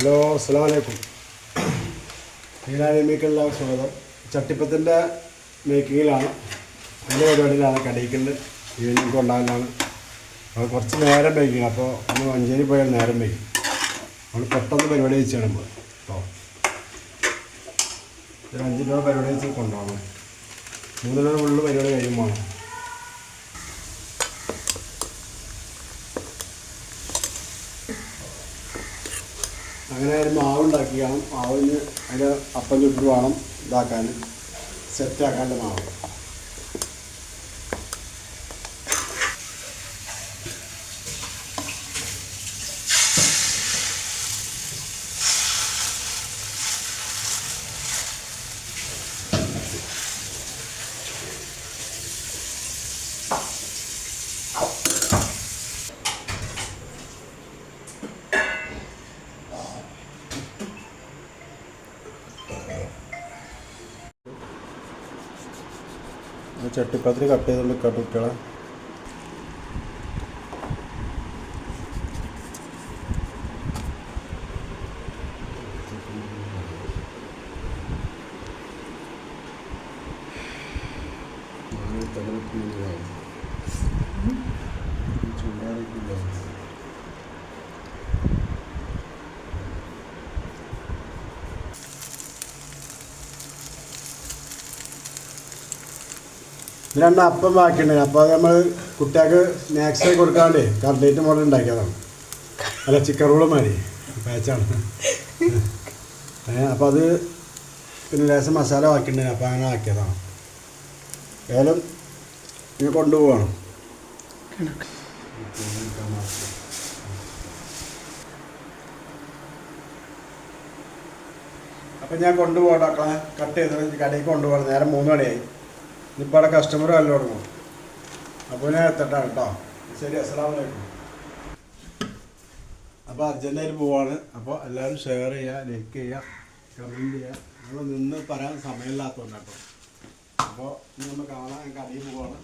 Hello അസ്സാം വലൈക്കും സ്വാഗതം. ചട്ടിപ്പത്തിന്റെ മേക്കിങ്ങിലാണ്. നല്ല പരിപാടിയിലാണ്. കടയിക്കലിൽ ഈവനിങ് കൊണ്ടാകാനാണ് അത് കുറച്ച് നേരം വൈകി. അപ്പോൾ നമ്മൾ മഞ്ചേരി പോയാൽ നേരം വൈകി. നമ്മൾ പെട്ടെന്ന് പരിപാടി വെച്ചാണ് നമ്മൾ അപ്പോൾ ഒരു പരിപാടി വെച്ച് കൊണ്ടുപോകണം. മൂന്ന് പരിപാടി കഴിയുമ്പോൾ അങ്ങനെ ഒരു മാവുണ്ടാക്കി കാണും മാവിന് അതിന്റെ അപ്പം ചുട്ടിട്ട് വേണം ഇതാക്കാൻ സെറ്റാക്കാന്റെ മാവ്. ചട്ടിപ്പത്തിരി കട്ട് ചെയ്ത് കേട്ടോ കുട്ടികളെ. ഇത് രണ്ട് അപ്പം ബാക്കിയുണ്ടെങ്കിൽ അപ്പോൾ അത് നമ്മൾ കുട്ടികൾക്ക് സ്നാക്സ് ആയി കൊടുക്കാണ്ട് കട്ലേറ്റ് മോഡൽ ഉണ്ടാക്കിയതാണ്. അല്ല ചിക്കൻ റോൾ മാതിരി പാച്ചാണ് അപ്പോൾ അത് പിന്നെ ലേശം മസാല ബാക്കിയുണ്ടെങ്കിൽ അപ്പോൾ അങ്ങനെ ആക്കിയതാണ്. ഏതായാലും ഇനി കൊണ്ടുപോവാണ്. അപ്പം ഞാൻ കൊണ്ടുപോകട്ടെ കട്ട് ചെയ്ത് കടയിൽ കൊണ്ടുപോകണം നേരം മൂന്ന് മണിയായി. ഇനിയിപ്പോൾ അവിടെ കസ്റ്റമർ വല്ല തുടങ്ങും അപ്പോൾ ഞാൻ എത്തട്ടാ കേട്ടോ. ശരി അസ്സലാമു അലൈക്കും. അപ്പോൾ അർജന്റായിട്ട് പോവാണ്. അപ്പോൾ എല്ലാവരും ഷെയർ ചെയ്യുക ലൈക്ക് ചെയ്യുക കമന്റ് ചെയ്യുക നമ്മൾ നിന്ന് പറയാൻ സമയമില്ലാത്തതുകൊണ്ട് കേട്ടോ അപ്പോൾ ഇനി നമ്മൾ കാണാൻ ഞങ്ങൾക്ക് പോവാണ് പോവാണ്.